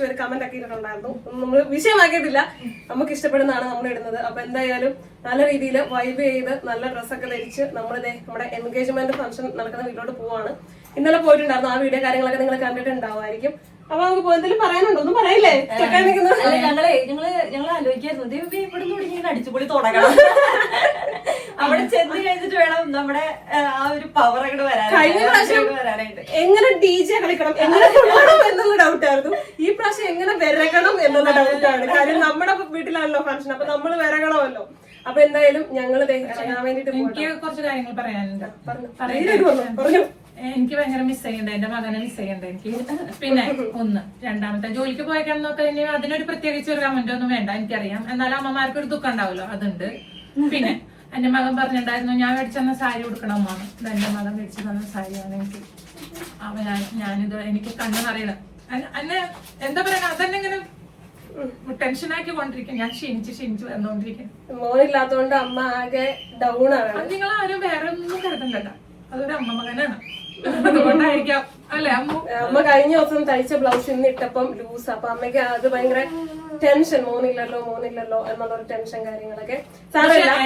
കുറച്ച് പേര് കമന്റ് ഒക്കെ ഇട്ടിട്ടുണ്ടായിരുന്നു. നമ്മൾ വിഷയമാക്കിയിട്ടില്ല. നമുക്ക് ഇഷ്ടപ്പെടുന്നതാണ് നമ്മൾ ഇടുന്നത്. അപ്പൊ എന്തായാലും നല്ല രീതിയിൽ വൈബ് ചെയ്ത് നല്ല ഡ്രസ്സൊക്കെ ധരിച്ച് നമ്മളിതേ നമ്മുടെ എൻഗേജ്മെന്റ് ഫംഗ്ഷൻ നടക്കുന്ന വീട്ടിലോട്ട് പോവാണ്. ഇന്നലെ പോയിട്ടുണ്ടായിരുന്നു. ആ വീഡിയോ കാര്യങ്ങളൊക്കെ നിങ്ങൾ കണ്ടിട്ടുണ്ടാവുമായിരിക്കും. അപ്പൊ നമുക്ക് പോ- എന്തെങ്കിലും പറയാനുണ്ടോ? ഒന്നും പറയില്ലേ? ഞങ്ങളെ ഞങ്ങൾ ഞങ്ങൾ ആലോചിക്കായിരുന്നു. അടിച്ചുപൊളി തുടങ്ങണം. അവിടെ ചെന്ന് കഴിഞ്ഞിട്ട് വേണം നമ്മുടെ ആ, ഒരു പവർ അങ്ങോട്ട് കഴിഞ്ഞ പ്രാവശ്യം വരാനായിട്ട് വരാനായിട്ട്. എങ്ങനെ ഡി ജെ കളിക്കണം? എങ്ങനെ കൊള്ളണം എന്നുള്ള ഡൗട്ട് ആയിരുന്നു. ഈ പ്രാവശ്യം എങ്ങനെ വിരകണം എന്നുള്ള ഡൗട്ടാണ് കാര്യം നമ്മുടെ വീട്ടിലാണല്ലോ ഫംഗ്ഷൻ അപ്പൊ നമ്മൾ വിരകണമല്ലോ. അപ്പൊ എന്തായാലും ഞങ്ങൾ വേണ്ടിട്ട് എനിക്ക് കുറച്ച് കാര്യങ്ങൾ പറയാനുണ്ട്. പറഞ്ഞു. എനിക്ക് ഭയങ്കര മിസ് ചെയ്യണ്ട. എന്റെ മകനെ മിസ് ചെയ്യണ്ട. എനിക്ക് പിന്നെ ഒന്ന് രണ്ടാമത്തെ. ജോലിക്ക് പോയ കിടന്നൊക്കെ ഇനി അതിനൊരു പ്രത്യേകിച്ച് ഒരു കമന്റ് ഒന്നും വേണ്ട. എനിക്കറിയാം. എന്നാലും അമ്മമാർക്ക് ഒരു ദുഃഖം ഉണ്ടാവുമല്ലോ. അതുണ്ട്. പിന്നെ എന്റെ മകൻ പറഞ്ഞിട്ടുണ്ടായിരുന്നു ഞാൻ മേടിച്ചെന്ന സാരി ഉടുക്കണം അമ്മാണ് ഇത് എന്റെ മകൻ മേടിച്ചു തന്ന സാരിയാണ് എനിക്ക്. അവ ഞാനിത് എനിക്ക് കണ്ണു അറിയണം എന്താ പറയാ അതന്നെ ഇങ്ങനെ ടെൻഷനാക്കി കൊണ്ടിരിക്കും. ഞാൻ ക്ഷീണിച്ച് ക്ഷീണിച്ച് വന്നോണ്ടിരിക്കും. മോനില്ലാത്തോണ്ട് അമ്മ ആകെ ഡൗൺ ആണ്. നിങ്ങൾ ആരും വേറെ ഒന്നും കരുതണ്ടല്ല. അതൊരു അമ്മ മകനാണ്. അതുകൊണ്ടായിരിക്കാം. അല്ലെ അമ്മ? കഴിഞ്ഞ ദിവസം തയ്ച്ച ബ്ലൗസ് ഇന്ന് ഇട്ടപ്പം ലൂസ് അപ്പൊ അമ്മയ്ക്ക് അത് ഭയങ്കര ടെൻഷൻ മോനില്ലല്ലോ മോനില്ലല്ലോ എന്നുള്ള ടെൻഷൻ കാര്യങ്ങളൊക്കെ.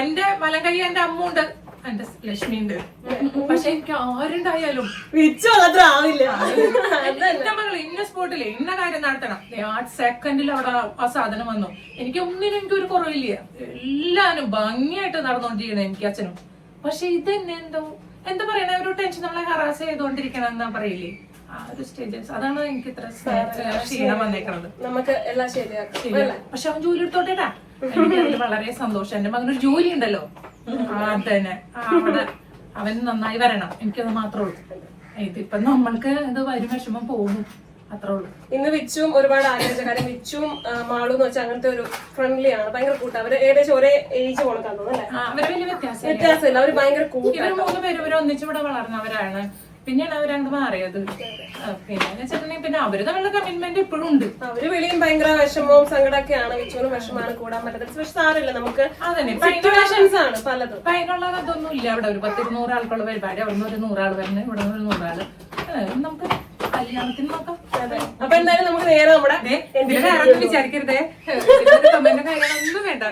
എന്റെ വലം കൈ എന്റെ അമ്മ ഉണ്ട് എന്റെ ലക്ഷ്മി ഉണ്ട് പക്ഷെ എനിക്ക് ആരുണ്ടായാലും ആവില്ല. എന്റെ മകൾ ഇന്ന സ്പോട്ടിൽ ഇന്ന കാര്യം നടത്തണം. ആ സെക്കൻഡിൽ അവിടെ ആ സാധനം വന്നു. എനിക്ക് ഒന്നിനും എനിക്ക് ഒരു കുറവില്ല. എല്ലാരും ഭംഗിയായിട്ട് നടന്നുകൊണ്ടിരിക്കുന്നത് എനിക്ക് അച്ഛനും. പക്ഷെ ഇതെന്നെന്തോ എന്തോ എന്താ പറയണ? ഒരു ടെൻഷൻ നമ്മളെ ഹറാസ് ചെയ്തോണ്ടിരിക്കണം എന്നാ പറയില്ലേ? ആ ഒരു സ്റ്റേജസ് അതാണ് എനിക്ക് ഇത്ര ക്ഷീണം വന്നേക്കണത്. നമുക്ക് എല്ലാം ശരിയാക്കാം. ശരിയാ. പക്ഷെ അവൻ ജോലി എടുത്തോട്ടേട്ടാ എനിക്ക് അതിൽ വളരെ സന്തോഷം. എന്റെ മകനൊരു ജോലി ഉണ്ടല്ലോ. ആ, അതന്നെ. അവിടെ അവൻ നന്നായി വരണം. എനിക്കത് മാത്രമേ ഉള്ളൂ. ഇതിപ്പം നമ്മൾക്ക് ഇത് വരും വിഷമം പോകും. അത്രേ ഉള്ളൂ. ഇന്ന് വിച്ചും ഒരുപാട് ആലോചിച്ച കാര്യം വിച്ചും മാളും എന്ന് വെച്ചാൽ അങ്ങനത്തെ ഒരു ഫ്രണ്ട്ലി ആണ്. ഭയങ്കര കൂട്ടം. അവർ ഏകദേശം ഒരേ ഏജ് കൊടുക്കാൻ തോന്നുന്നു അവർ വലിയ വ്യത്യാസം വ്യത്യാസമില്ല. അവർ ഭയങ്കര കൂട്ടം. ഇവർ മൂന്ന് പേര് ഇവർ ഒന്നിച്ചിവിടെ വളർന്നവരാണ്. പിന്നെയാണ് അവരങ്ങോട്ട് മാറിയത്. പിന്നെ വെച്ചിട്ടുണ്ടെങ്കിൽ പിന്നെ അവർ തമ്മിലുള്ള കമ്മിറ്റ്മെന്റ് ഇപ്പോഴും ഉണ്ട്. അവർ വെളിയും ഭയങ്കര വിഷമവും സങ്കടമൊക്കെയാണ് വിച്ചുവിനും വിഷമാണ് കൂടാൻ പറ്റാത്തത്. പക്ഷെ സാരമില്ല. നമുക്ക് സിറ്റുവേഷൻസ് ആണ് പലതും. ഭയങ്കരമുള്ള അതൊന്നും ഇല്ല അവിടെ ഒരു പത്തിരുന്നൂറ് ആൾക്കുള്ള പരിപാടി. അവിടെ നിന്ന് ഒരു നൂറാൾ വരുന്നത് ഇവിടെ നിന്ന് ഒരു നൂറാൾ. നമുക്ക് കല്യാണത്തിന് നോക്കാം. അപ്പൊ എന്തായാലും നമുക്ക് നേരെ നമ്മുടെ ഒന്നും വിചാരിക്കരുതേ? കാര്യങ്ങളൊന്നും വേണ്ട.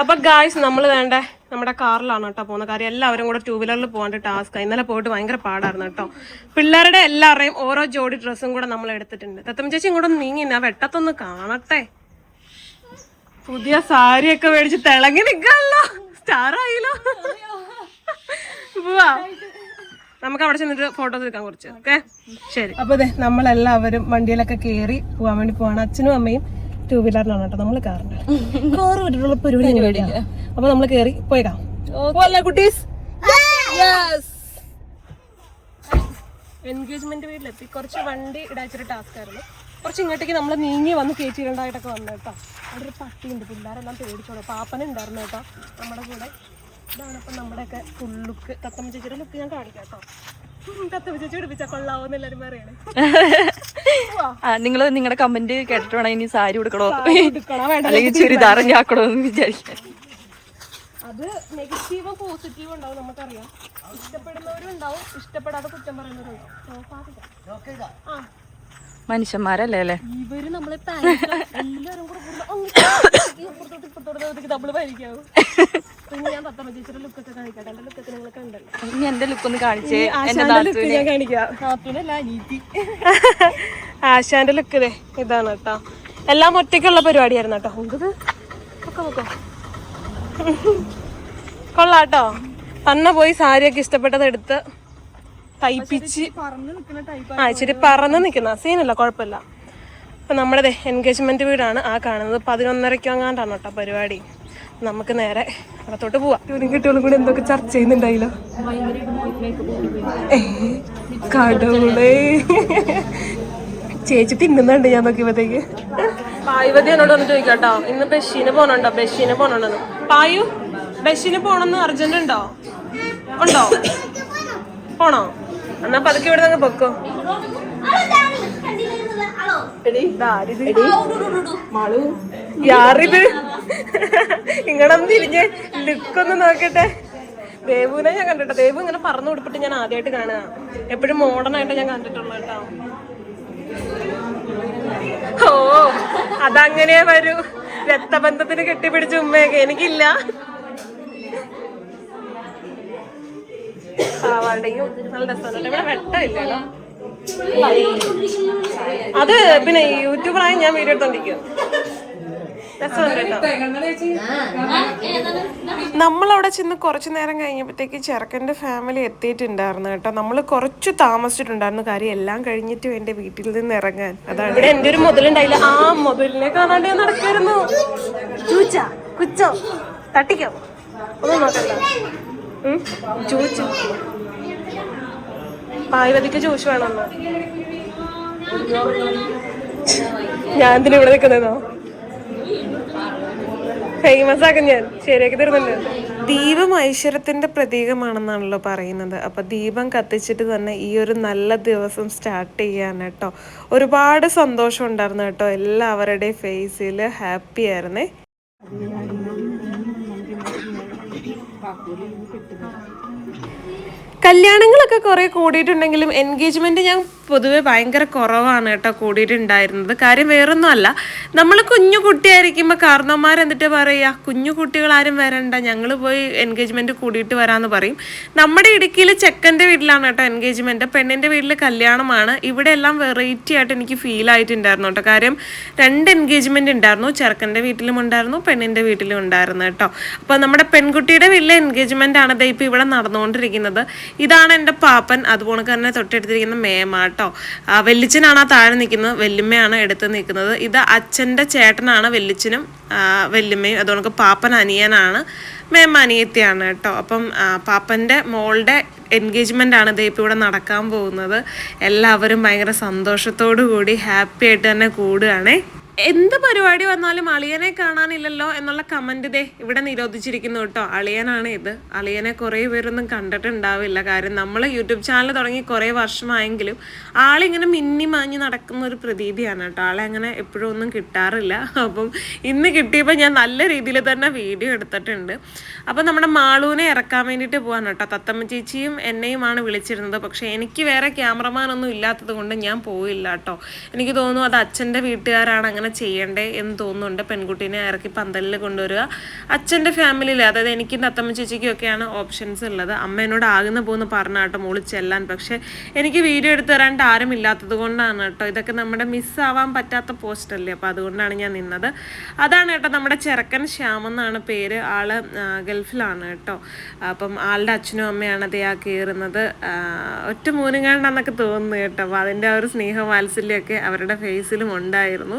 അപ്പൊ ഗായ്സ് നമ്മൾ വേണ്ട നമ്മുടെ കാറിലാണ് കേട്ടോ പോകുന്ന കാര്യം എല്ലാവരും കൂടെ ടൂ വീലറിൽ പോകാണ്ട് ടാസ്ക് ഇന്നലെ പോയിട്ട് ഭയങ്കര പാടായിരുന്നു കേട്ടോ. പിള്ളേരുടെ എല്ലാവരുടെയും ഓരോ ജോഡി ഡ്രസ്സും കൂടെ നമ്മൾ എടുത്തിട്ടുണ്ട്. തത്തമ്മ ചേച്ചി ഇങ്ങോട്ട് നീങ്ങി ആ വെട്ടത്തൊന്ന് കാണട്ടെ. പുതിയ സാരിയൊക്കെ മേടിച്ച് തിളങ്ങി നിക്കാണല്ലോ. സ്റ്റാർ ആയില്ലോ. പോവാ നമുക്ക് അവിടെ ചെന്നിട്ട് ഫോട്ടോസ് എടുക്കാൻ കുറച്ച് ഓക്കെ ശരി. അപ്പൊ അതെ നമ്മളെല്ലാവരും വണ്ടിയിലൊക്കെ കയറി പോകാൻ വേണ്ടി പോവാണ്. അച്ഛനും അമ്മയും ടൂ വീലറിനാണ് കേട്ടോ. നമ്മൾ കാറിന്റെ കാറ് വിട്ടിട്ടുള്ള പരിപാടി അപ്പൊ നമ്മൾ കയറി പോയേക്കാം. പോലെ കുട്ടീസ്? എൻഗേജ്മെന്റ് വീട്ടിലെത്തി കുറച്ച് വണ്ടി ഇടാച്ചൊരു ടാസ്ക് ആയിരുന്നു. കുറച്ച് ഇങ്ങോട്ടേക്ക് നമ്മൾ നീങ്ങി വന്ന് കയറ്റി വന്നേട്ടാ വന്നു കേട്ടോ. അവിടെ ഒരു പട്ടിയുണ്ട്. പിള്ളേരെല്ലാം പേടിച്ചോളൂ. പാപ്പനുണ്ടായിരുന്നു കേട്ടോ. നമ്മുടെ കൂടെ. ഇതാണ് ഇപ്പം നമ്മുടെയൊക്കെ ഫുൾ ലുക്ക് തത്തമ്മ ചേച്ചിയുടെ ലുക്ക് ഞാൻ കാണിക്കാം കേട്ടോ. തത്തമ്മ ചേച്ചി പിടിപ്പിച്ചാൽ കൊള്ളാവോന്ന് എല്ലാവരും പറയണേ. നിങ്ങൾ നിങ്ങളുടെ കമന്റ് കേട്ടിട്ട് വേണം ഇനി സാരി കൊടുക്കണോ അല്ലെങ്കിൽ ചുരിദാർ ഞാക്കണോ എന്ന് വിചാരിക്കാൻ. അത് നെഗറ്റീവും പോസിറ്റീവും ഉണ്ടാവും നമുക്കറിയാം. ഇഷ്ടപ്പെടുന്നവരും ഉണ്ടാവും ഇഷ്ടപ്പെടാതെ കുറ്റം പറയുന്നവരും ഉണ്ടാവും. ആ. മനുഷ്യന്മാരല്ലേ അല്ലേ? ഇവർ നമ്മളെ എല്ലാരും കൂടെ ഇനി എന്റെ ലുക്ക് ഒന്ന് കാണിച്ചേ എന്റെ ആശാന്റെ ലുക്ക് ഇതേ ഇതാണ് കേട്ടോ. എല്ലാം ഒറ്റയ്ക്കുള്ള പരിപാടിയായിരുന്നു കേട്ടോ. ഇത് കൊള്ളാട്ടോ തന്നെ പോയി സാരിയൊക്കെ ഇഷ്ടപ്പെട്ടത് എടുത്ത്. തയ്പ്പിച്ച് ആ ഇച്ചിരി പറന്ന് നിൽക്കുന്ന സീനല്ല കുഴപ്പമില്ല. അപ്പം നമ്മുടെ എൻഗേജ്മെന്റ് വീടാണ് ആ കാണുന്നത്. പതിനൊന്നരയ്ക്കോ അങ്ങാണ്ടാണ് കേട്ടോ പരിപാടി. നമുക്ക് നേരെ അകത്തോട്ട് പോവാം. ഇവരും കുട്ടികളും കൂടെ എന്തൊക്കെ ചർച്ച ചെയ്യുന്നുണ്ടായില്ലോ? കടവുളേ ചേച്ചി തിന്നുന്നുണ്ട് ഞാൻ നോക്കിയപ്പോഴത്തേക്ക്. പായുവതി എന്നോട് ഒന്ന് ചോദിക്കാട്ടോ ഇന്ന് ബഷീന് പോണുണ്ടോ? ബഷീന് പോണുണ്ടെന്ന്. പായു ബഷീന് പോണെന്ന് അർജന്റ് ഉണ്ടോ? ഉണ്ടോ? പോണോ? എന്നാ പതുക്കെ ഇവിടെ നിന്ന് പൊക്കോ. മാളു. യാറിത്? ഇങ്ങടൊന്ന് തിരിഞ്ഞ് ലുക്കൊന്ന് നോക്കട്ടെ. ദേവുവിനെ ഞാൻ കണ്ടിട്ടോ ദേവു ഇങ്ങനെ പറന്നു കൊടുത്തിട്ട് ഞാൻ ആദ്യമായിട്ട് കാണുക. എപ്പോഴും മോഡേൺ ആയിട്ട് ഞാൻ കണ്ടിട്ടുള്ളൂ കേട്ടോ. ഓ അതങ്ങനെ വരൂ. രക്തബന്ധത്തിന് കെട്ടിപ്പിടിച്ച ഉമ്മയൊക്കെ. എനിക്കില്ല. നല്ല രസമുണ്ട്. ഇവിടെ വെട്ടമില്ലല്ലോ. അത് പിന്നെ യൂട്യൂബറായി ഞാൻ വീഡിയോ എടുത്തോണ്ടിരിക്കും നമ്മളവിടെ ചെന്ന് കുറച്ച് നേരം കഴിഞ്ഞപ്പോഴത്തേക്ക് ചെറുക്കന്റെ ഫാമിലി എത്തിയിട്ടുണ്ടായിരുന്നു കേട്ടോ. നമ്മൾ കുറച്ച് താമസിച്ചിട്ടുണ്ടായിരുന്നു. കാര്യം എല്ലാം കഴിഞ്ഞിട്ട് വേണ്ടി വീട്ടിൽ നിന്ന് ഇറങ്ങാൻ. അതാണ്. ഇവിടെ എന്റെ ഒരു മുതലുണ്ടായില്ല. ആ മുതലിനെ കാണാണ്ട് നടക്കായിരുന്നു ചൂച്ച കുച്ചോ തട്ടിക്കോ. ഒന്നും നോക്കണ്ട. ചൂച്ച. പായ്വതിക്ക് ജ്യൂസ് വേണമെന്ന് ഞാൻ എന്തിനാ ഇവിടെ നിൽക്കുന്നതോ ഫേമസ് ആക്കും ഞാൻ. ശരിയാക്കി തരുന്നുണ്ട്. ദീപം ഐശ്വര്യത്തിന്റെ പ്രതീകമാണെന്നാണല്ലോ പറയുന്നത്. അപ്പൊ ദീപം കത്തിച്ചിട്ട് തന്നെ ഈ ഒരു നല്ല ദിവസം സ്റ്റാർട്ട് ചെയ്യാൻ കേട്ടോ. ഒരുപാട് സന്തോഷം ഉണ്ടായിരുന്നു കേട്ടോ. എല്ലാവരുടെയും ഫേസിൽ ഹാപ്പി ആയിരുന്നേ. കല്യാണങ്ങളൊക്കെ കുറേ കൂടിയിട്ടുണ്ടെങ്കിലും എൻഗേജ്മെന്റ് ഞാൻ പൊതുവെ ഭയങ്കര കുറവാണ് കേട്ടോ കൂടിയിട്ടുണ്ടായിരുന്നത്. കാര്യം വേറൊന്നും അല്ല നമ്മൾ കുഞ്ഞു കുട്ടിയായിരിക്കുമ്പോൾ കാരണവന്മാർ എന്നിട്ട് പറയുക കുഞ്ഞു കുട്ടികൾ ആരും വരണ്ട. ഞങ്ങൾ പോയി എൻഗേജ്മെന്റ് കൂടിയിട്ട് വരാമെന്ന് പറയും. നമ്മുടെ ഇടുക്കിയിൽ ചെക്കന്റെ വീട്ടിലാണ് കേട്ടോ എൻഗേജ്മെന്റ് പെണ്ണിന്റെ വീട്ടിൽ കല്യാണമാണ്. ഇവിടെ എല്ലാം വെറൈറ്റി ആയിട്ട് എനിക്ക് ഫീൽ ആയിട്ടുണ്ടായിരുന്നു കേട്ടോ. കാര്യം രണ്ട് എൻഗേജ്മെന്റ് ഉണ്ടായിരുന്നു. ചെറുക്കന്റെ വീട്ടിലും ഉണ്ടായിരുന്നു പെണ്ണിന്റെ വീട്ടിലും ഉണ്ടായിരുന്നു കേട്ടോ. അപ്പോൾ നമ്മുടെ പെൺകുട്ടിയുടെ വീട്ടിലെ എൻഗേജ്മെന്റ് ആണ് ഇപ്പോൾ ഇവിടെ നടന്നുകൊണ്ടിരിക്കുന്നത്. ഇതാണ് എന്റെ പാപ്പൻ. അതുപോലെ തന്നെ തൊട്ടെടുത്തിരിക്കുന്ന മേമ കേട്ടോ ആ, വെല്ലിച്ചനാണ് ആ താഴെ നിൽക്കുന്നത്. വെല്ലുമ്മയാണ് എടുത്ത് നിൽക്കുന്നത്. ഇത് അച്ഛന്റെ ചേട്ടനാണ് വെല്ലിച്ചനും വെല്ലുമ്മയും അതുകൊണ്ട് പാപ്പൻ അനിയനാണ്. മേമ അനിയത്തിയാണ് കേട്ടോ. അപ്പം പാപ്പന്റെ മോളുടെ എൻഗേജ്മെന്റ് ആണ് ഇപ്പോൾ ഇവിടെ നടക്കാൻ പോകുന്നത്. എല്ലാവരും ഭയങ്കര സന്തോഷത്തോടു കൂടി ഹാപ്പി ആയിട്ട് തന്നെ കൂടുകയാണേ. എന്ത് പരിപാടി വന്നാലും അളിയനെ കാണാനില്ലല്ലോ എന്നുള്ള കമന്റ് ദേ ഇവിടെ നിരോധിച്ചിരിക്കുന്നു കേട്ടോ. അളിയനാണ് ഇത്. അളിയനെ കുറേ പേരൊന്നും കണ്ടിട്ടുണ്ടാവില്ല. കാര്യം നമ്മൾ യൂട്യൂബ് ചാനൽ തുടങ്ങി കുറേ വർഷമായെങ്കിലും ആളിങ്ങനെ മിന്നി മാഞ്ഞ് നടക്കുന്ന ഒരു പ്രതീതിയാണ് കേട്ടോ. ആളെ അങ്ങനെ എപ്പോഴും ഒന്നും കിട്ടാറില്ല. അപ്പം ഇന്ന് കിട്ടിയപ്പോൾ ഞാൻ നല്ല രീതിയിൽ തന്നെ വീഡിയോ എടുത്തിട്ടുണ്ട്. അപ്പം നമ്മുടെ മാളൂനെ ഇറക്കാൻ വേണ്ടിയിട്ട് പോകാൻ കേട്ടോ. തത്തമ്മ ചേച്ചിയും എന്നെയുമാണ് വിളിച്ചിരുന്നത്. പക്ഷേ എനിക്ക് വേറെ ക്യാമറമാനൊന്നും ഇല്ലാത്തത് കൊണ്ട് ഞാൻ പോയില്ല കേട്ടോ. എനിക്ക് തോന്നുന്നു അത് അച്ഛന്റെ വീട്ടുകാരാണ്. അങ്ങനെ ചെയ്യണ്ടേ എന്ന് തോന്നുന്നുണ്ട്. പെൺകുട്ടീനെ ഇറക്കി പന്തലിൽ കൊണ്ടുവരിക. അച്ഛന്റെ ഫാമിലിയിൽ അതായത് എനിക്കും തത്തമ്മ ചേച്ചിക്കൊക്കെയാണ് ഓപ്ഷൻസ് ഉള്ളത്. അമ്മ എന്നോട് ആകുന്ന പോകുന്ന പറഞ്ഞ കേട്ടോ മോൾ ചെല്ലാൻ. പക്ഷേ എനിക്ക് വീഡിയോ എടുത്ത് തരാണ്ട് ആരും ഇല്ലാത്തത് കൊണ്ടാണ് കേട്ടോ. ഇതൊക്കെ നമ്മുടെ മിസ്സാവാൻ പറ്റാത്ത പോസ്റ്റ് അല്ലേ? അപ്പോൾ അതുകൊണ്ടാണ് ഞാൻ നിന്നത്. അതാണ് കേട്ടോ നമ്മുടെ ചെറുക്കൻ ശ്യാം എന്നാണ് പേര്. ആൾ ഗൾഫിലാണ് കേട്ടോ. അപ്പം ആളുടെ അച്ഛനും അമ്മയാണ് അതേ ആ കയറുന്നത്. ഒറ്റ മൂന്നുകാണ്ടെന്നൊക്കെ തോന്നുന്നു കേട്ടോ. അപ്പോൾ അതിന്റെ ആ ഒരു സ്നേഹ വാത്സല്യമൊക്കെ അവരുടെ ഫേസിലും ഉണ്ടായിരുന്നു.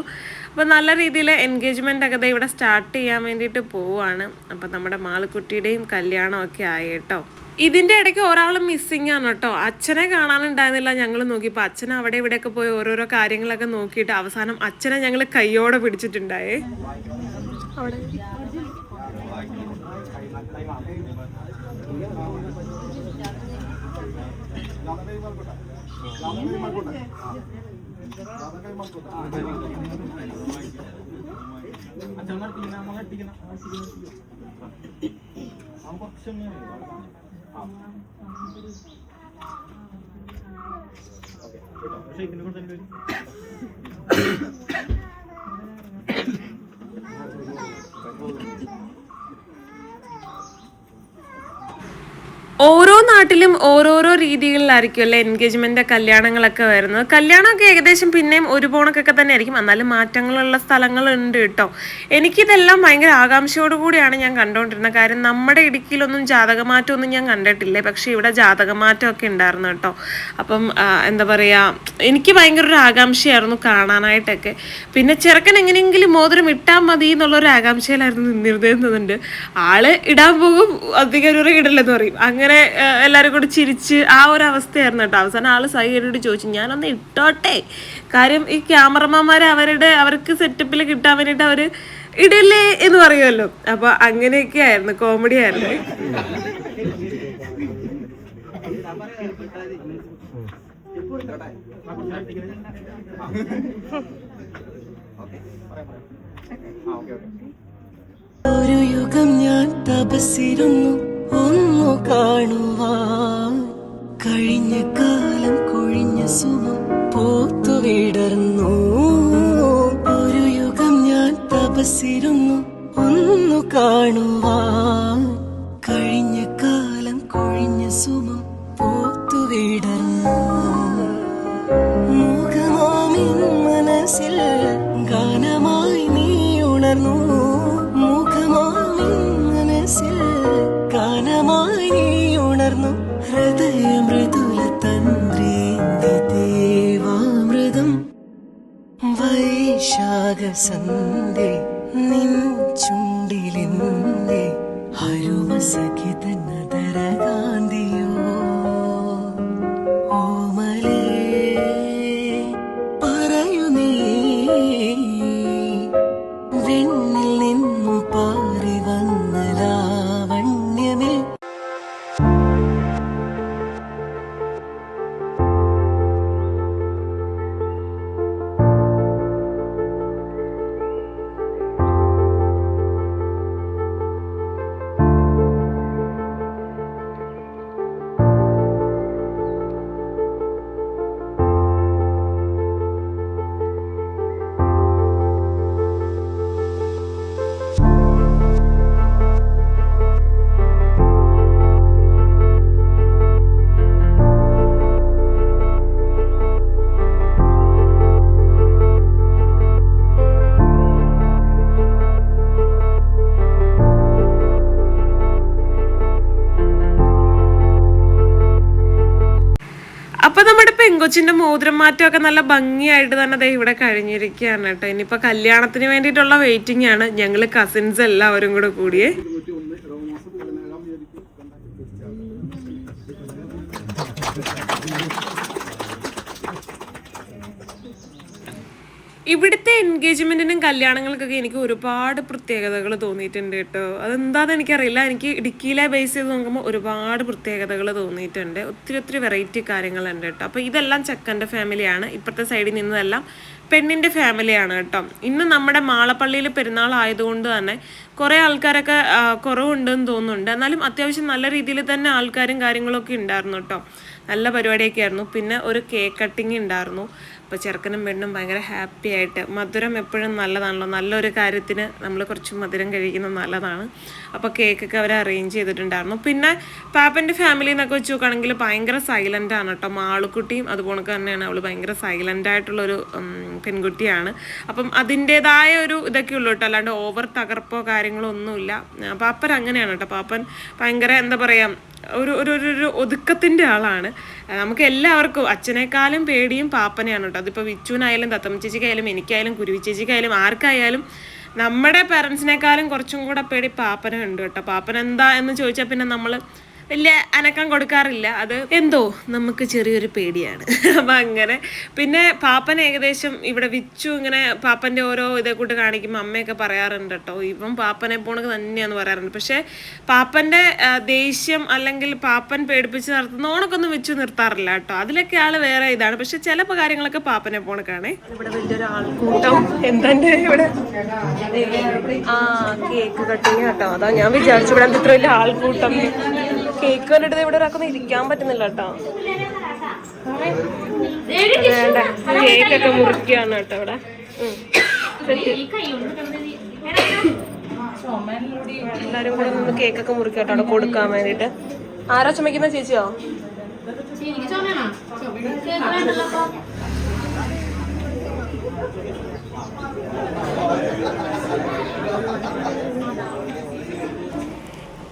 അപ്പോൾ നല്ല രീതിയിൽ എൻഗേജ്മെന്റ് ഒക്കെ ഇവിടെ സ്റ്റാർട്ട് ചെയ്യാൻ വേണ്ടിയിട്ട് പോവാണ്. അപ്പം നമ്മുടെ മാളിക്കുട്ടിയുടെയും കല്യാണമൊക്കെ ആയി കേട്ടോ. ഇതിന്റെ ഇടയ്ക്ക് ഒരാൾ മിസ്സിങ് ആണ് കേട്ടോ. അച്ഛനെ കാണാനുണ്ടായിരുന്നില്ല ഞങ്ങൾ നോക്കിയപ്പോൾ അച്ഛൻ അവിടെ ഇവിടെയൊക്കെ പോയി ഓരോരോ കാര്യങ്ങളൊക്കെ നോക്കിയിട്ട് അവസാനം അച്ഛനെ ഞങ്ങൾ കയ്യോടെ പിടിച്ചിട്ടുണ്ടായേ. അവിടെ. আচ্ছা আমার টিকে না আমার টিকে Thank you. ഓരോ നാട്ടിലും ഓരോരോ രീതികളിലായിരിക്കും അല്ലേ എൻഗേജ്മെന്റ് കല്യാണങ്ങളൊക്കെ വരുന്നത്. കല്യാണമൊക്കെ ഏകദേശം പിന്നെയും ഒരു പോണക്കൊക്കെ തന്നെ ആയിരിക്കും എന്നാലും മാറ്റങ്ങളുള്ള സ്ഥലങ്ങളുണ്ട് കേട്ടോ. എനിക്കിതെല്ലാം ഭയങ്കര ആകാംക്ഷയോട് കൂടിയാണ് ഞാൻ കണ്ടുകൊണ്ടിരുന്നത് കാര്യം നമ്മുടെ ഇടുക്കിയിലൊന്നും ജാതകമാറ്റമൊന്നും ഞാൻ കണ്ടിട്ടില്ല? പക്ഷേ ഇവിടെ ജാതകമാറ്റമൊക്കെ ഉണ്ടായിരുന്നു കേട്ടോ. അപ്പം എന്താ പറയുക എനിക്ക് ഭയങ്കര ഒരു ആകാംക്ഷയായിരുന്നു കാണാനായിട്ടൊക്കെ. പിന്നെ ചെറുക്കൻ എങ്ങനെയെങ്കിലും മോതിരം ഇട്ടാൽ മതി എന്നുള്ളൊരു ആകാംക്ഷയിലായിരുന്നു നിന്നിരുന്നത്. ആൾ ഇടാൻ പോകും അധികം ഒരു ഇടലെന്ന് പറയും. അങ്ങനെ ആ, എല്ലാവരും കൂടി ചിരിച്ച് ആ ഒരു അവസ്ഥയായിരുന്നു കേട്ടോ. അവസാനം ആൾ സൈഡിട്ട് ചോദിച്ചു ഞാനൊന്ന് ഇട്ടോട്ടെ? കാര്യം ഈ ക്യാമറമാന്മാർ അവരുടെ അവർക്ക് സെറ്റപ്പിൽ കിട്ടാൻ വേണ്ടിയിട്ട് അവർ ഇടില്ലേ എന്ന് പറയുമല്ലോ. അപ്പൊ അങ്ങനെയൊക്കെ ആയിരുന്നു കോമഡി ആയിരുന്നു. ഒരു യുഗം ഞാൻ തപസ്സിരുന്നു. ഒന്നു കാണുവാൻ കഴിഞ്ഞ കാലം കൊഴിഞ്ഞ പോത്തു വിടർന്നു. ഒരു യുഗം ഞാൻ തപസിരുന്നു ഒന്നു കാണുവാൻ presence. പെങ്കൊച്ചിന്റെ മോതിരം മാറ്റമൊക്കെ നല്ല ഭംഗിയായിട്ട് തന്നെ ദേ ഇവിടെ കഴിഞ്ഞിരിക്കുകയാണ് കേട്ടോ. ഇനിയിപ്പോ കല്യാണത്തിന് വേണ്ടിയിട്ടുള്ള വെയിറ്റിംഗ് ആണ്. ഞങ്ങൾ കസിൻസ് എല്ലാവരും കൂടെ കൂടിയേ. ഇവിടുത്തെ എൻഗേജ്മെന്റിനും കല്യാണങ്ങൾക്കൊക്കെ എനിക്ക് ഒരുപാട് പ്രത്യേകതകൾ തോന്നിയിട്ടുണ്ട് കേട്ടോ. അതെന്താന്ന് എനിക്കറിയില്ല. എനിക്ക് ഇടുക്കിയിലെ ബേസ് ചെയ്ത് നോക്കുമ്പോൾ ഒരുപാട് പ്രത്യേകതകൾ തോന്നിയിട്ടുണ്ട്. ഒത്തിരി ഒത്തിരി വെറൈറ്റി കാര്യങ്ങളുണ്ട് കേട്ടോ. അപ്പോൾ ഇതെല്ലാം ചെക്കന്റെ ഫാമിലിയാണ് ഇപ്പോഴത്തെ സൈഡിൽ നിന്നതെല്ലാം പെണ്ണിന്റെ ഫാമിലിയാണ് കേട്ടോ. ഇന്ന് നമ്മുടെ മാളപ്പള്ളിയിൽ പെരുന്നാൾ ആയതുകൊണ്ട് തന്നെ കുറേ ആൾക്കാരൊക്കെ കുറവുണ്ടെന്ന് തോന്നുന്നുണ്ട്. എന്നാലും അത്യാവശ്യം നല്ല രീതിയിൽ തന്നെ ആൾക്കാരും കാര്യങ്ങളൊക്കെ ഉണ്ടായിരുന്നു കേട്ടോ. നല്ല പരിപാടിയൊക്കെ ആയിരുന്നു പിന്നെ ഒരു കേക്ക് കട്ടിങ് ഉണ്ടായിരുന്നു. അപ്പോൾ ചെറുക്കനും പെണ്ണും ഭയങ്കര ഹാപ്പി ആയിട്ട് മധുരം എപ്പോഴും നല്ലതാണല്ലോ. നല്ലൊരു കാര്യത്തിന് നമ്മൾ കുറച്ച് മധുരം കഴിക്കുന്നത് നല്ലതാണ്. അപ്പോൾ കേക്കൊക്കെ അവർ അറേഞ്ച് ചെയ്തിട്ടുണ്ടായിരുന്നു. പിന്നെ പാപ്പന്റെ ഫാമിലി എന്നൊക്കെ വെച്ച് നോക്കുകയാണെങ്കിൽ ഭയങ്കര സൈലന്റ് ആണ് കേട്ടോ. മാളുക്കുട്ടിയും അതുപോലെ തന്നെയാണ്. അവൾ ഭയങ്കര സൈലന്റ് ആയിട്ടുള്ളൊരു പെൺകുട്ടിയാണ്. അപ്പം അതിന്റേതായ ഒരു ഇതൊക്കെ ഉള്ളൂ കേട്ടോ. അല്ലാണ്ട് ഓവർ തകർപ്പോ കാര്യങ്ങളോ ഒന്നുമില്ല പാപ്പൻ അങ്ങനെയാണ് കേട്ടോ. പാപ്പൻ ഭയങ്കര എന്താ പറയുക ഒരു ഒരു ഒരു ഒതുക്കത്തിന്റെ ആളാണ്. നമുക്ക് എല്ലാവർക്കും അച്ഛനേക്കാളും പേടിയും പാപ്പനെയാണ് കേട്ടോ. അതിപ്പോൾ വിച്ചുവിനായാലും തത്തമ്മ ചേച്ചിക്കായാലും എനിക്കായാലും കുരുവി ചേച്ചിക്കായാലും ആർക്കായാലും നമ്മുടെ പേരൻസിനേക്കാളും കുറച്ചും കൂടെ പേടി പാപ്പനുണ്ട് കേട്ടോ. പാപ്പൻ എന്താ എന്ന് ചോദിച്ചാൽ പിന്നെ നമ്മൾ വലിയ അനക്കം കൊടുക്കാറില്ല. അത് എന്തോ നമുക്ക് ചെറിയൊരു പേടിയാണ്. അപ്പം അങ്ങനെ. പിന്നെ പാപ്പൻ ഏകദേശം ഇവിടെ വിച്ചു. ഇങ്ങനെ പാപ്പന്റെ ഓരോ ഇതേ കൂട്ട് കാണിക്കുമ്പോൾ അമ്മയൊക്കെ പറയാറുണ്ട് കേട്ടോ ഇപ്പം പാപ്പനെ പോണക്ക് തന്നെയാന്ന് പറയാറുണ്ട്. പക്ഷേ പാപ്പന്റെ ദേഷ്യം അല്ലെങ്കിൽ പാപ്പൻ പേടിപ്പിച്ച് നടത്തുന്ന ഓണക്കൊന്നും വെച്ചു നിർത്താറില്ല കേട്ടോ. അതിലൊക്കെ ആൾ വേറെ ഇതാണ്. പക്ഷെ ചില കാര്യങ്ങളൊക്കെ പാപ്പനെ പോണക്കാണേ. ഇവിടെ വലിയൊരു ആൾക്കൂട്ടം. എന്തെ ഇവിടെ? ആ കേക്ക് കട്ടിങ് കേട്ടോ. അതാ ഞാൻ വിചാരിച്ചു ഇവിടെ ഇത്ര വലിയ ആൾക്കൂട്ടം. കേക്ക് കണ്ടിട്ട് ഇവിടെ ഒരാൾക്കൊന്നും ഇരിക്കാൻ പറ്റുന്നില്ല കേട്ടോ. കേക്കൊക്കെ മുറിക്കുകയാണ് കേട്ടോ ഇവിടെ. എല്ലാരും കൂടെ നിന്ന് കേക്കൊക്കെ മുറിക്കുക കേട്ടോ അവിടെ കൊടുക്കാൻ വേണ്ടിട്ട് ആരാ ചുമക്കുന്ന ചേച്ചിയോ?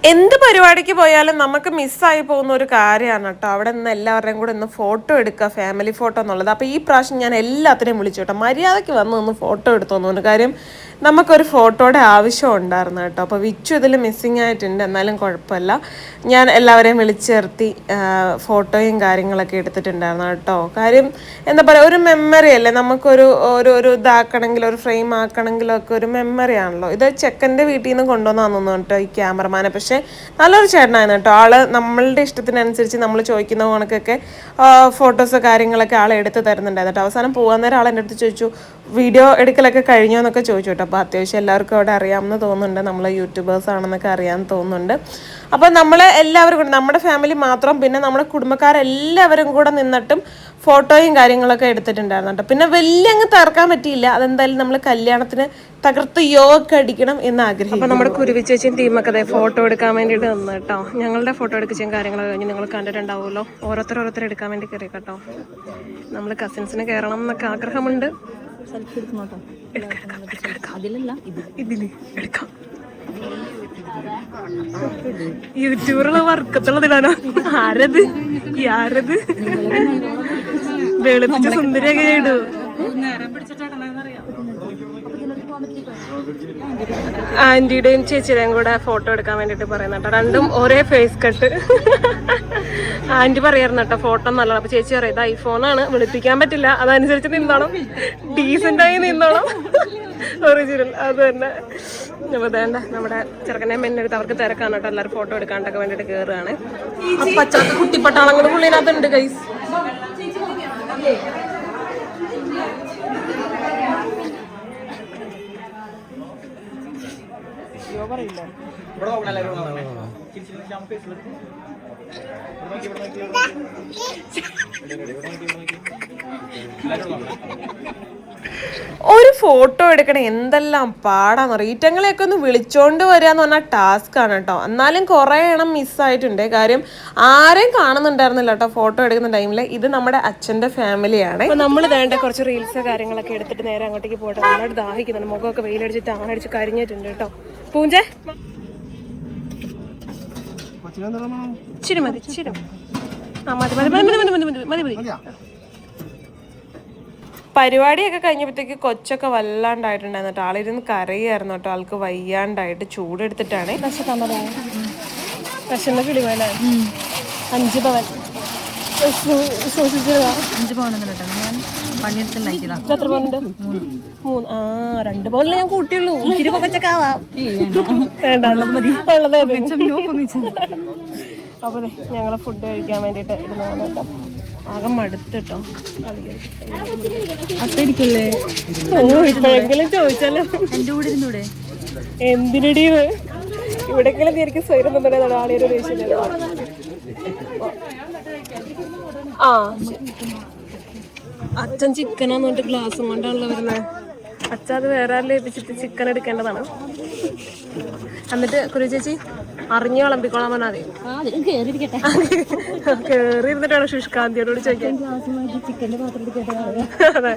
എന്ത് പരിപാടിക്ക് പോയാലും നമുക്ക് മിസ്സായി പോകുന്ന ഒരു കാര്യമാണ് കേട്ടോ. അവിടെ നിന്ന് എല്ലാവരുടെയും കൂടെ ഒന്ന് ഫോട്ടോ എടുക്കുക ഫാമിലി ഫോട്ടോ എന്നുള്ളത്. അപ്പോൾ ഈ പ്രാവശ്യം ഞാൻ എല്ലാത്തിനെയും വിളിച്ചു കേട്ടോ. മര്യാദയ്ക്ക് വന്ന് ഒന്ന് ഫോട്ടോ എടുത്തു തോന്നുന്നു കാര്യം നമുക്കൊരു ഫോട്ടോയുടെ ആവശ്യം ഉണ്ടായിരുന്നു കേട്ടോ. അപ്പോൾ വിച്ചു ഇതിൽ മിസ്സിങ് ആയിട്ടുണ്ട്. എന്നാലും കുഴപ്പമില്ല. ഞാൻ എല്ലാവരെയും വിളിച്ചേർത്തി ഫോട്ടോയും കാര്യങ്ങളൊക്കെ എടുത്തിട്ടുണ്ടായിരുന്നു കേട്ടോ. കാര്യം എന്താ പറയുക ഒരു മെമ്മറി അല്ലേ? നമുക്കൊരു ഒരു ഒരു ഇതാക്കണമെങ്കിൽ ഒരു ഫ്രെയിം ആക്കണമെങ്കിലൊക്കെ ഒരു മെമ്മറി ആണല്ലോ. ഇത് ചെക്കന്റെ വീട്ടിൽ നിന്ന് കൊണ്ടുവന്നാന്ന് കേട്ടോ ഈ ക്യാമറമാനെ പക്ഷേ പക്ഷേ നല്ലൊരു ചേട്ടനായിരുന്നു കേട്ടോ. ആൾ നമ്മളുടെ ഇഷ്ടത്തിനനുസരിച്ച് നമ്മൾ ചോദിക്കുന്ന കണക്കൊക്കെ ഫോട്ടോസ് കാര്യങ്ങളൊക്കെ ആൾ എടുത്ത് തരുന്നുണ്ടായിരുന്നു കേട്ടോ. അവസാനം പോകാൻ നേരം ആൾ എന്റെ അടുത്ത് ചോദിച്ചു വീഡിയോ എടുക്കലൊക്കെ കഴിഞ്ഞോ? എന്നൊക്കെ ചോദിച്ചു കേട്ടോ. അപ്പോൾ അത്യാവശ്യം എല്ലാവർക്കും അവിടെ അറിയാമെന്ന് തോന്നുന്നുണ്ട്. നമ്മൾ യൂട്യൂബേഴ്സ് ആണെന്നൊക്കെ അറിയാമെന്ന് തോന്നുന്നുണ്ട്. അപ്പോൾ നമ്മൾ എല്ലാവരും കൂടെ നമ്മുടെ ഫാമിലി മാത്രം പിന്നെ നമ്മുടെ കുടുംബക്കാരെല്ലാവരും കൂടെ നിന്നിട്ടും ഫോട്ടോയും കാര്യങ്ങളൊക്കെ എടുത്തിട്ടുണ്ടായിരുന്നു കേട്ടോ പിന്നെ വലിയ അങ്ങ് തകർക്കാൻ പറ്റിയില്ല. അതെന്തായാലും നമ്മൾ കല്യാണത്തിന് തകർത്ത് യോഗ അടിക്കണം എന്ന് ആഗ്രഹിക്കും അപ്പോൾ നമ്മുടെ കുരുവി ചേച്ചിയും ടീമൊക്കെ അതെ ഫോട്ടോ എടുക്കാൻ വേണ്ടിയിട്ട് വന്നു കേട്ടോ. ഞങ്ങളുടെ ഫോട്ടോ എടുക്കുകയും കാര്യങ്ങളൊക്കെ കഴിഞ്ഞ് നിങ്ങൾ കണ്ടിട്ടുണ്ടാവുമല്ലോ. ഓരോരുത്തർ ഓരോരുത്തർ എടുക്കാൻ വേണ്ടി കയറി കേട്ടോ. നമ്മൾ കസിൻസിന് കയറണം എന്നൊക്കെ ആഗ്രഹമുണ്ട്. എടുക്കാം, എടുക്കാം, എടുക്കാം, എടുക്കാം. ഇതിൽ എടുക്കാം. യൂട്യൂബിലുള്ള വർക്കത്തുള്ളതിലാണോ? ആരത്? ഈ ആരത്? വെളുപ്പിച്ച സുന്ദരിയൊക്കെ ഇടൂ ആന്റിയുടെയും ചേച്ചിയുടെയും കൂടെ ഫോട്ടോ എടുക്കാൻ വേണ്ടിട്ട് പറയുന്ന കേട്ടോ. രണ്ടും ഒരേ ഫേസ് കട്ട് ആന്റി പറയായിരുന്നു കേട്ടോ ഫോട്ടോ നല്ലതാണ് അപ്പൊ ചേച്ചി പറയാം ഇത് ഐഫോണാണ് വിളിപ്പിക്കാൻ പറ്റില്ല. അതനുസരിച്ച് നിന്നോണം. ഡീസെന്റ് ആയി നിന്നോണം. ഒറിജിനൽ അത് തന്നെ. അപ്പൊ വേണ്ട നമ്മുടെ ചെറുക്കനെ മെന്നെടുത്ത് അവർക്ക് തിരക്കാണ് കേട്ടോ. എല്ലാവരും ഫോട്ടോ എടുക്കാണ്ടൊക്കെ വേണ്ടിട്ട് കയറുകയാണ് പച്ചാത്ത കുട്ടിപ്പട്ടാളങ്ങൾ പുള്ളിനകത്തുണ്ട് ഗൈസ് ഒരു ഫോട്ടോ എടുക്കണ എന്തെല്ലാം പാടാന്ന് പറയും ഈറ്റങ്ങളെയൊക്കെ ഒന്ന് വിളിച്ചോണ്ട് വരിക എന്ന് പറഞ്ഞാൽ ടാസ്ക് ആണ് കേട്ടോ. എന്നാലും കുറേ എണ്ണം മിസ്സായിട്ടുണ്ട് കാര്യം ആരെയും കാണുന്നുണ്ടായിരുന്നില്ല കേട്ടോ ഫോട്ടോ എടുക്കുന്ന ടൈമിൽ ഇത് നമ്മുടെ അച്ഛന്റെ ഫാമിലിയാണ് നമ്മൾ വേണ്ട കുറച്ച് റീൽസ് കാര്യങ്ങളൊക്കെ എടുത്തിട്ട് നേരെ അങ്ങോട്ടേക്ക് പോട്ടെ. നന്നായിട്ട് ദാഹിക്കുന്നുണ്ട്. മുഖമൊക്കെ വെയിലടിച്ചിട്ട് ആണടിച്ച് കരിഞ്ഞിട്ടുണ്ട് കേട്ടോ. പൂഞ്ചേ? ഇച്ചിരി മതി ഇച്ചിരി. മതി. ആ മതി മതി മതി മതി മതി മതി മതി. മതി പരിപാടിയൊക്കെ കഴിഞ്ഞപ്പോഴത്തേക്ക് കൊച്ചൊക്കെ വല്ലാണ്ടായിട്ടുണ്ടായിരുന്നു ആളിരുന്ന് കരയായിരുന്നു കേട്ടോ. ആൾക്ക് വയ്യാണ്ടായിട്ട് ചൂടെടുത്തിട്ടാണ്. ഞാൻ രണ്ട് പോലെ ഞാൻ കൂട്ടിയുള്ളൂ. ഇച്ചിരി അപ്പൊ ഞങ്ങളെ ഫുഡ് കഴിക്കാൻ വേണ്ടിട്ട് ഇരുന്നാണ് കേട്ടോ ആകെ മടുത്തിട്ടോ അത്തരിക്കല്ലേ ഓ ഇപ്പോഴെങ്കിലും ചോദിച്ചാലോ? എന്റെ കൂടെ ഇരുന്നൂടെ? എന്തിനടി ഇത്? ഇവിടെങ്കിലും എനിക്ക് സ്വയം തന്നെ ആളിയൊരു ദേഷ്യം ആ. അച്ഛൻ ചിക്കനാന്ന് പറഞ്ഞിട്ട് ഗ്ലാസും കൊണ്ടാണല്ലോ വരുന്നത് അച്ഛൻ അത് വേറെ ആരും ലഭിച്ചിട്ട് ചിക്കൻ എടുക്കേണ്ടതാണ്. എന്നിട്ട് കുരു ചേച്ചി? അറിഞ്ഞു വിളമ്പിക്കോളാൻ പറഞ്ഞാൽ മതി. കേറി ഇരുന്നിട്ടാണ് ശുഷ്കാന്തിയോട് ചോദിക്കാൻ അതെ.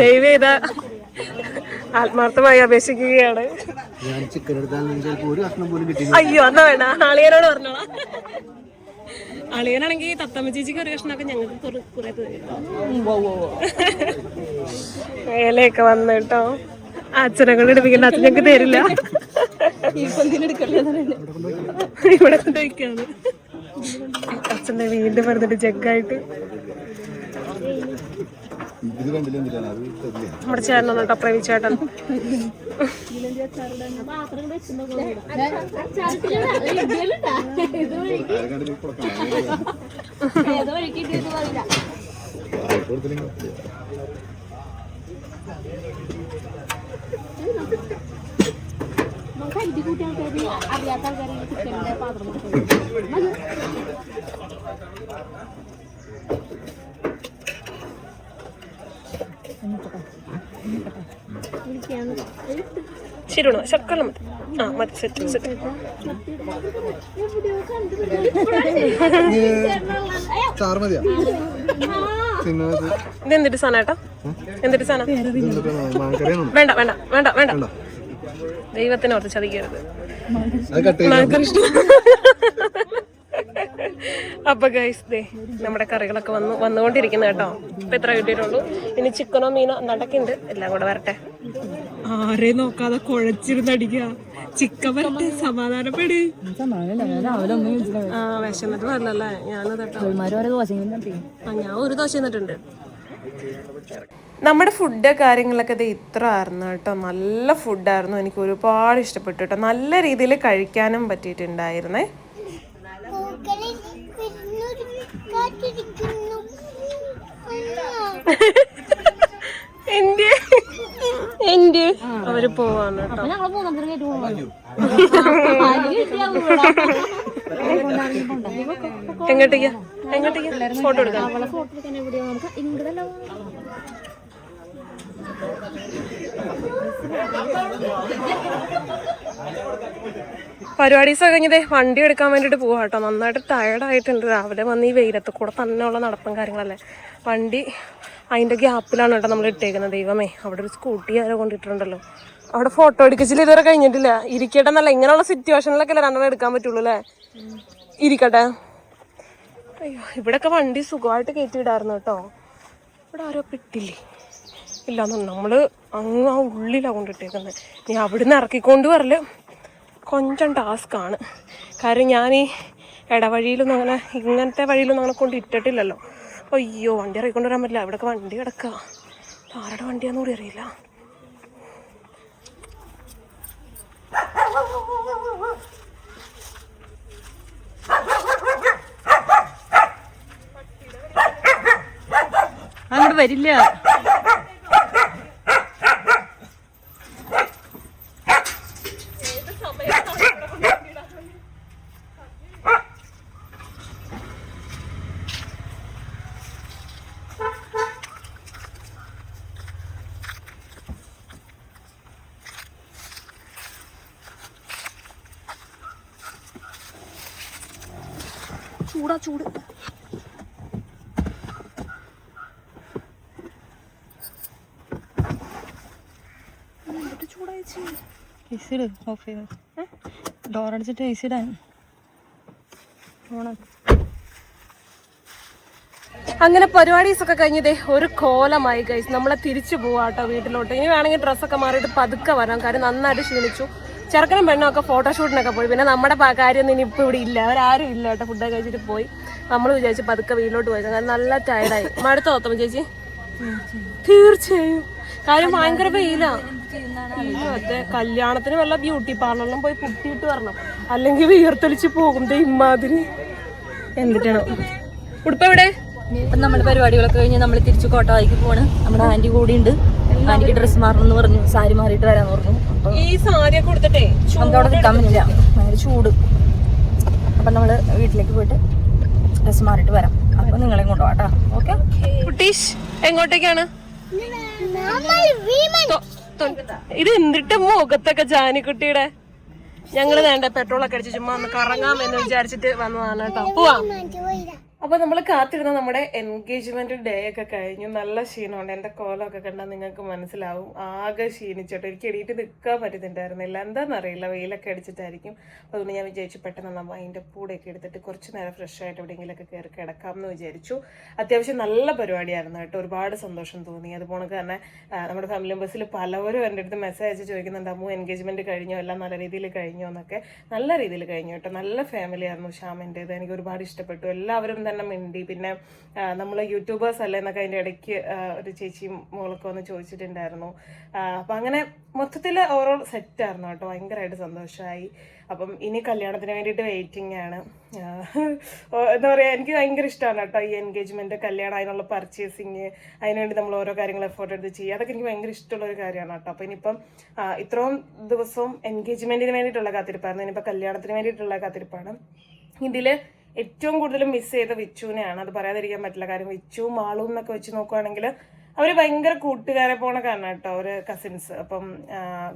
ദൈവം ചെയ്ത ആത്മാർത്ഥമായി അപേക്ഷിക്കുകയാണ്. ഞാൻ ചിക്കൻ എടുത്താൽ ചിലപ്പോൾ ഒരു കഷ്ണം പോലും കിട്ടി അയ്യോ എന്നാ വേണ്ട. ആളിയനോട് പറഞ്ഞോളാം. അളിയനാണെങ്കിൽ തത്തമ്മ ചേച്ചിക്ക് ഒരു കഷ്ണമൊക്കെ ഞങ്ങൾക്ക് കുറെ കുറെ വേലയൊക്കെ വന്നു കേട്ടോ. അച്ഛനെ എടുപ്പിക്കണ്ട അച്ഛൻ ഞങ്ങൾക്ക് തരില്ല. ഇവിടെ അച്ഛന്റെ അച്ഛനെ വീണ്ടും പറഞ്ഞിട്ട് ജഗ്ഗായിട്ട്. നമ്മുടെ ചേട്ടൻ ഒന്നും പ്രവി ചേട്ടൻ. ഏതോ വഴിക്കിട്ടില്ല ആരെ കണ്ടില്ല ഇപ്പോൾ കൊടുത്തില്ലെങ്കിൽ അറിയാത്ത ആൾക്കാരെ പാത്രം ശരിയാണോ? മതി. ആ മതി സെറ്റ് സെറ്റ്. ഇതെന്തിട്ട് സാധനം ഏട്ടാ? എന്തിട്ട് സാധനം? വേണ്ട വേണ്ട വേണ്ട. വേണ്ട. ദൈവത്തിനെ ഓർത്ത് ചതിക്കരുത്. അപ്പൊ ഗൈസ് ദേ നമ്മുടെ കറികളൊക്കെ വന്നു വന്നുകൊണ്ടിരിക്കുന്ന കേട്ടോ. ഇപ്പൊ എത്ര കിട്ടിയിട്ടുള്ളൂ. ഇനി ചിക്കനോ മീനോ നടക്കുന്നുണ്ട്. എല്ലാം കൂടെ വരട്ടെ. ആരെയും നോക്കാതെ കുഴച്ചിരുന്നടിക്കുക ചിക്കൻ വരട്ടെ സമാധാനപ്പെട്. ആ വിശന്നിട്ട് വരലല്ലേ ഞാനത് കേട്ടോ. വരെ ദോശ ആ ഞാൻ ഒരു ദോശ തിന്നിട്ടുണ്ട്. നമ്മുടെ ഫുഡ് കാര്യങ്ങളൊക്കെ ഇത് ഇത്ര ആയിരുന്നു കേട്ടോ. നല്ല ഫുഡായിരുന്നു എനിക്ക് ഒരുപാട് ഇഷ്ടപ്പെട്ടു കേട്ടോ. നല്ല രീതിയിൽ കഴിക്കാനും പറ്റിയിട്ടുണ്ടായിരുന്നേ. എന്റെ എന്റെ അവർ പോവാണ് എങ്ങോട്ടേക്കാ? എങ്ങോട്ടേക്കാ? ഫോട്ടോ എടുക്കാം അവളെ ഫോട്ടോ എടുക്കാൻ എവിടെയോ നമുക്ക് ഇങ്ങോട്ടല്ല പരിപാടീസ് കഴിഞ്ഞതേ വണ്ടി എടുക്കാൻ വേണ്ടിട്ട് പോവാ കേട്ടോ. നന്നായിട്ട് ടയർഡായിട്ടുണ്ട് രാവിലെ വന്ന് ഈ വെയിലത്ത് കൂടെ തന്നെയുള്ള നടപ്പും കാര്യങ്ങളല്ലേ. വണ്ടി അതിന്റെ ഗ്യാപ്പിലാണ് കേട്ടോ നമ്മൾ ഇട്ടേക്കുന്നത്. ദൈവമേ അവിടെ ഒരു സ്കൂട്ടി ആരോ കൊണ്ടിട്ടുണ്ടല്ലോ അവിടെ ഫോട്ടോ എടുക്കച്ചിൽ ഇതുവരെ കഴിഞ്ഞിട്ടില്ല. ഇരിക്കട്ടെ എന്നല്ല ഇങ്ങനെയുള്ള സിറ്റുവേഷനിലൊക്കെ അല്ലേ രണ്ടെണ്ണം എടുക്കാൻ പറ്റുള്ളൂ അല്ലേ? ഇരിക്കട്ടെ. അയ്യോ ഇവിടെയൊക്കെ വണ്ടി സുഖമായിട്ട് കയറ്റി വിടായിരുന്നു കേട്ടോ. ഇവിടെ ആരോ പെട്ടില്ലേ? ഇല്ലാന്ന് നമ്മൾ അങ്ങ് ആ ഉള്ളിലാണ് കൊണ്ടിട്ടേക്കുന്നത് നീ അവിടുന്ന് ഇറക്കിക്കൊണ്ട് വരൽ കൊഞ്ചം ടാസ്ക്കാണ് കാര്യം ഞാൻ ഈ ഇടവഴിയിലൊന്നും അങ്ങനെ ഇങ്ങനത്തെ വഴിയിലൊന്നും അങ്ങനെ കൊണ്ട് ഇട്ടിട്ടില്ലല്ലോ. അയ്യോ വണ്ടി ഇറക്കിക്കൊണ്ട് വരാൻ പറ്റില്ല. ഇവിടെയൊക്കെ വണ്ടി കിടക്കുക ആരുടെ വണ്ടിയാണെന്ന് കൂടി അറിയില്ല. അങ്ങോട്ട് വരില്ല ചൂടാ ചൂട് ഐസിഡ് ഓഫ് ചെയ്ത്. ഡോറടിച്ചിട്ട് ഐസിഡാൻ ഓണം. അങ്ങനെ പരിപാടീസൊക്കെ കഴിഞ്ഞതേ ഒരു കോലമായി ഗൈസ് നമ്മളെ തിരിച്ചു പോവാട്ടോ വീട്ടിലോട്ട്. ഇനി വേണമെങ്കിൽ ഡ്രസ്സൊക്കെ മാറിയിട്ട് പതുക്കെ വരാം കാര്യം നന്നായിട്ട് ക്ഷീണിച്ചു. ചെറുക്കനും പെണ്ണും ഒക്കെ ഫോട്ടോഷൂട്ടിനൊക്കെ പോയി. പിന്നെ നമ്മുടെ കാര്യം കാര്യമൊന്നും ഇനി ഇപ്പോൾ ഇവിടെ ഇല്ല. അവരാരും ഇല്ല കേട്ടോ. ഫുഡൊക്കെ കഴിച്ചിട്ട് പോയി. നമ്മൾ വിചാരിച്ചു പതുക്കെ വീട്ടിലോട്ട് പോയി. കാരണം നല്ല ടയർഡായി മടുത്ത തോത്തമ്മ ചേച്ചി? തീർച്ചയായും. കാര്യം ഭയങ്കര വെയിലാ. അയ്യോ, അതെ കല്യാണത്തിന് വല്ല ബ്യൂട്ടി പാർലറിലും പോയി പുട്ടിയിട്ട് വരണം. അല്ലെങ്കിൽ വീർത്തൊലിച്ച് പോകും ദേ ഇമ്മാതിരി എന്നിട്ടാണ്? ഉടുപ്പ് എവിടെ? ഇപ്പം നമ്മുടെ പരിപാടികളൊക്കെ കഴിഞ്ഞ് നമ്മൾ തിരിച്ചു കോട്ടവായിക്ക് പോണ് നമ്മുടെ ആന്റി കൂടി ഉണ്ട്. ആന്റിക്ക് ഡ്രസ്സ് മാറണം എന്ന് പറഞ്ഞു. സാരി മാറിയിട്ട് വരാന്ന് പറഞ്ഞു. ഈ സാരി കൊടുത്തിട്ടേ നമുക്ക് അവിടെ നിൽക്കാൻ പറ്റില്ല. ഭയങ്കര ചൂട്. അപ്പൊ നമ്മൾ വീട്ടിലേക്ക് പോയിട്ട് ഡ്രസ്സ് മാറിയിട്ട് വരാം. അപ്പൊ നിങ്ങളെയും കൊണ്ടുപോകാം കേട്ടോ. ഓക്കെ? കുട്ടീഷ് എങ്ങോട്ടേക്കാണ്? ഇത് എന്തിട്ട് മുഖത്തൊക്കെ ജാനിക്കുട്ടിയുടെ ഞങ്ങൾ വേണ്ട പെട്രോൾ ഒക്കെ അടിച്ച് ചുമ്മാ ഒന്ന് കറങ്ങാം എന്ന് വിചാരിച്ചിട്ട് വന്നതാണ് കേട്ടോ. പോവാ. അപ്പൊ നമ്മൾ കാത്തിരുന്ന നമ്മുടെ എൻഗേജ്മെന്റ് ഡേ ഒക്കെ കഴിഞ്ഞു. നല്ല ക്ഷീണമുണ്ട്. എന്റെ കോലമൊക്കെ കണ്ടാൽ നിങ്ങൾക്ക് മനസ്സിലാവും. ആകെ ക്ഷീണിച്ചോട്ടെ എനിക്ക് എണീറ്റ് നിൽക്കാൻ പറ്റുന്നുണ്ടായിരുന്നില്ല. എന്താണെന്നറിയില്ല വെയിലൊക്കെ അടിച്ചിട്ടായിരിക്കും. അതുകൊണ്ട് ഞാൻ വിചാരിച്ചു പെട്ടെന്ന് നമ്മൾ അതിന്റെ പൂടെയൊക്കെ എടുത്തിട്ട് കുറച്ച് നേരം ഫ്രഷ് ആയിട്ട് എവിടെയെങ്കിലുമൊക്കെ കയറി കിടക്കാം എന്ന് വിചാരിച്ചു. അത്യാവശ്യം നല്ല പരിപാടിയായിരുന്നു കേട്ടോ. ഒരുപാട് സന്തോഷം തോന്നി. അതുപോലെ തന്നെ നമ്മുടെ ഫാമിലി മെമ്പേഴ്സിൽ പലവരും എന്റെ അടുത്ത് മെസ്സേജ് അയച്ച് ചോദിക്കുന്നുണ്ട് അമ്മു എൻഗേജ്മെന്റ് കഴിഞ്ഞോ? എല്ലാം നല്ല രീതിയിൽ കഴിഞ്ഞോ? എന്നൊക്കെ. നല്ല രീതിയിൽ കഴിഞ്ഞു കേട്ടോ. നല്ല ഫാമിലി ആയിരുന്നു ഷ്യാമിന്റെത് എനിക്ക് ഒരുപാട് ഇഷ്ടപ്പെട്ടു. എല്ലാവരും തന്നെ മിണ്ടി. പിന്നെ നമ്മൾ യൂട്യൂബേഴ്സ് അല്ലേ എന്നൊക്കെ അതിന്റെ ഇടയ്ക്ക് ഒരു ചേച്ചിയും മോളൊക്കെ വന്ന് ചോദിച്ചിട്ടുണ്ടായിരുന്നു. അപ്പം അങ്ങനെ മൊത്തത്തിൽ ഓവറോൾ സെറ്റായിരുന്നു കേട്ടോ. ഭയങ്കരമായിട്ട് സന്തോഷമായി അപ്പം ഇനി കല്യാണത്തിന് വേണ്ടിയിട്ട് വെയിറ്റിംഗ് ആണ്. എന്താ പറയുക എനിക്ക് ഭയങ്കര ഇഷ്ടമാണ് കേട്ടോ ഈ എൻഗേജ്മെന്റ് കല്യാണം അതിനുള്ള പർച്ചേസിങ് അതിനുവേണ്ടി നമ്മൾ ഓരോ കാര്യങ്ങൾ എഫോർട്ട് എടുത്ത് ചെയ്യുക. അതൊക്കെ എനിക്ക് ഭയങ്കര ഇഷ്ടമുള്ള ഒരു കാര്യമാണ് കേട്ടോ. അപ്പം ഇനിയിപ്പം ഇത്രയും ദിവസവും എൻഗേജ്മെന്റിന് വേണ്ടിയിട്ടുള്ള കാത്തിരിപ്പായിരുന്നു. ഇനിയിപ്പോൾ കല്യാണത്തിന് വേണ്ടിയിട്ടുള്ള കാത്തിരിപ്പാണ്. ഇതിൽ ഏറ്റവും കൂടുതൽ മിസ് ചെയ്ത വിച്ചുവിനെയാണ്. അത് പറയാതിരിക്കാൻ പറ്റില്ല. കാര്യം വിച്ചുവും മാളും എന്നൊക്കെ വെച്ച് നോക്കുവാണെങ്കിൽ അവർ ഭയങ്കര കൂട്ടുകാരെ പോണ കാരണം കേട്ടോ അവർ കസിൻസ് അപ്പം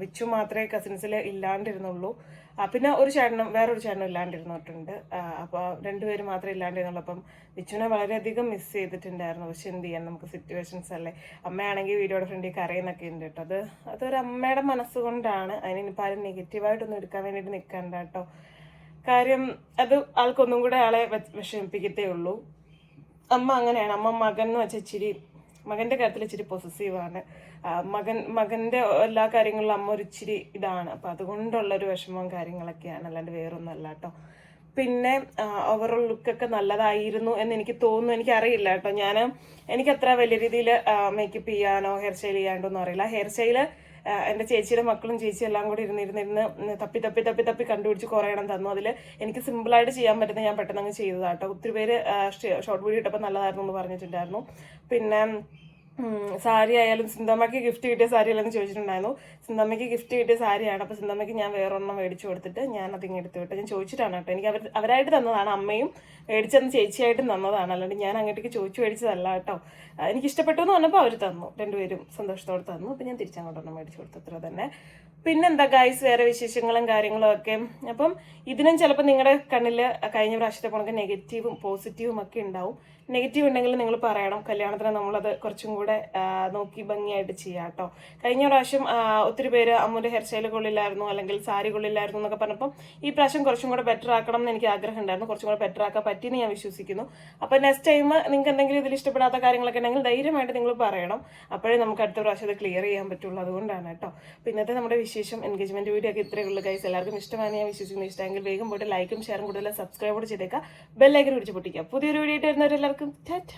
വിച്ചു മാത്രമേ കസിൻസിൽ ഇല്ലാണ്ടിരുന്നുള്ളൂ. പിന്നെ ഒരു ചേട്ടനും വേറൊരു ചേട്ടനും ഇല്ലാണ്ടിരുന്നിട്ടുണ്ട്. അപ്പോൾ രണ്ടുപേരും മാത്രമേ ഇല്ലാണ്ടിരുന്നുള്ളൂ. അപ്പം വിച്ചുവിനെ വളരെയധികം മിസ് ചെയ്തിട്ടുണ്ടായിരുന്നു. പക്ഷെ എന്ത് ചെയ്യാൻ നമുക്ക് സിറ്റുവേഷൻസ് അല്ലേ? അമ്മയാണെങ്കിൽ വീഡിയോയുടെ ഫ്രണ്ടിൽ കരയുന്നൊക്കെ ഉണ്ട് കേട്ടോ. അത് അതൊരു അമ്മയുടെ മനസ്സുകൊണ്ടാണ്. അതിനിപ്പോൾ ആരും നെഗറ്റീവായിട്ടൊന്നും എടുക്കാൻ വേണ്ടിയിട്ട് നിൽക്കണ്ട കേട്ടോ. കാര്യം അത് ആൾക്കൊന്നും കൂടെ ആളെ വിഷമിപ്പിക്കത്തേ ഉള്ളൂ അമ്മ അങ്ങനെയാണ്. അമ്മ മകൻ എന്ന് വെച്ചാൽ ഇച്ചിരി മകന്റെ കാര്യത്തിൽ ഇച്ചിരി പൊസസീവാണ് മകൻ മകന്റെ എല്ലാ കാര്യങ്ങളിലും അമ്മ ഒരു ഇച്ചിരി ഇതാണ്. അതുകൊണ്ടുള്ള ഒരു വിഷമവും കാര്യങ്ങളൊക്കെയാണ്. അല്ലാണ്ട് വേറൊന്നും അല്ല കേട്ടോ. പിന്നെ ഓവറോൾ ലുക്കൊക്കെ നല്ലതായിരുന്നു എന്ന് എനിക്ക് തോന്നുന്നു. എനിക്കറിയില്ല കേട്ടോ. ഞാൻ എനിക്ക് അത്ര വലിയ രീതിയിൽ മേക്കപ്പ് ചെയ്യാനോ ഹെയർ സ്റ്റൈൽ ചെയ്യാണ്ടോ ഒന്നും അറിയില്ല. ഹെയർ സ്റ്റൈൽ എന്റെ ചേച്ചിയുടെ മക്കളും ചേച്ചിയും എല്ലാം കൂടി ഇരുന്നിരുന്നിരുന്ന് തപ്പി തപ്പി തപ്പി തപ്പി കണ്ടുപിടിച്ച് കുറേ എണ്ണം തന്നു. അതിൽ എനിക്ക് സിമ്പിളായിട്ട് ചെയ്യാൻ പറ്റുന്ന ഞാൻ പെട്ടെന്ന് അങ്ങ് ചെയ്തതാട്ടോ. ഒത്തിരി പേര് ഷോർട്ട് വീഡിയോ ഇട്ടപ്പോൾ നല്ലതായിരുന്നു എന്ന് പറഞ്ഞിട്ടുണ്ടായിരുന്നു. പിന്നെ സാരി ആയാലും സിന്തമ്മയ്ക്ക് ഗിഫ്റ്റ് കിട്ടിയ സാരി അല്ലെന്ന് ചോദിച്ചിട്ടുണ്ടായിരുന്നു. സിന്തമ്മയ്ക്ക് ഗിഫ്റ്റ് കിട്ടിയ സാരിയാണ്. അപ്പോൾ സിന്തമ്മയ്ക്ക് ഞാൻ വേറൊരെണ്ണം മേടിച്ചു കൊടുത്തിട്ട് ഞാൻ അതിങ്ങ് എടുത്തു വിട്ടു. ഞാൻ ചോദിച്ചിട്ടാണ് കേട്ടോ. എനിക്ക് അവർ അവരായിട്ട് തന്നതാണ്. അമ്മയും മേടിച്ചെന്ന് ചേച്ചിയായിട്ടും തന്നതാണ്. അല്ലാണ്ട് ഞാൻ അങ്ങോട്ടേക്ക് ചോദിച്ചു മേടിച്ചതല്ല കേട്ടോ. എനിക്ക് ഇഷ്ടപ്പെട്ടു എന്ന് പറഞ്ഞപ്പോൾ അവർ തന്നു. രണ്ടുപേരും സന്തോഷത്തോടെ തന്നു. അപ്പോൾ ഞാൻ തിരിച്ചങ്ങോട്ടൊന്നും മേടിച്ചു കൊടുത്തു അത്ര തന്നെ. പിന്നെന്താ ഗൈസ് വേറെ വിശേഷങ്ങളും കാര്യങ്ങളും ഒക്കെ. അപ്പം ഇതിനും ചിലപ്പോൾ നിങ്ങളുടെ കണ്ണിൽ കഴിഞ്ഞ പ്രാവശ്യത്തെ കണക്ക് നെഗറ്റീവും പോസിറ്റീവും ഒക്കെ ഉണ്ടാവും. നെഗറ്റീവ് ഉണ്ടെങ്കിൽ നിങ്ങൾ പറയണം. കല്യാണത്തിന് നമ്മളത് കുറച്ചും കൂടെ നോക്കി ഭംഗിയായിട്ട് ചെയ്യാം കേട്ടോ. കഴിഞ്ഞ പ്രാവശ്യം ഒത്തിരി പേര് അമ്മൂന്റെ ഹെയർ സ്റ്റൈൽ കൊള്ളില്ലായിരുന്നു അല്ലെങ്കിൽ സാരി കൊള്ളില്ലായിരുന്നു എന്നൊക്കെ പറഞ്ഞപ്പം ഈ പ്രാവശ്യം കുറച്ചും കൂടെ ബെറ്റർ ആക്കണം എന്ന് എനിക്ക് ആഗ്രഹം ഉണ്ടായിരുന്നു. കുറച്ചും കൂടെ ബെറ്റർ ആക്കാൻ പറ്റിയെന്ന് ഞാൻ വിശ്വസിക്കുന്നു. അപ്പോൾ നെക്സ്റ്റ് ടൈം നിങ്ങൾക്ക് എന്തെങ്കിലും ഇതിൽ ഇഷ്ടപ്പെടാത്ത കാര്യങ്ങളൊക്കെ ഉണ്ടെങ്കിൽ ധൈര്യമായിട്ട് നിങ്ങൾ പറയണം. അപ്പോഴേ നമുക്ക് അടുത്ത പ്രാവശ്യം അത് ക്ലിയർ ചെയ്യാൻ പറ്റുള്ളൂ. അതുകൊണ്ടാണ് കേട്ടോ. അപ്പോൾ ഇന്നത്തെ നമ്മുടെ വിശേഷം എൻഗേജ്മെന്റ് വീഡിയോ ഒക്കെ ഇത്രയേ ഉള്ളൂ ഗൈസ് എല്ലാവർക്കും ഇഷ്ടമാണ് ഞാൻ വിശ്വസിക്കുന്നു. ഇഷ്ടമെങ്കിൽ വേഗം പോയിട്ട് ലൈക്കും ഷെയറും കൂടുതൽ സബ്സ്ക്രൈബ് കൂടെ ചെയ്തേക്കാം ബെല്ലൈക്കൻ പിടിച്ച് പൊട്ടിക്കുക. പുതിയൊരു വീഡിയോ ആയിട്ട് വരുന്നവരെല്ലാവർക്കും Möglichkeit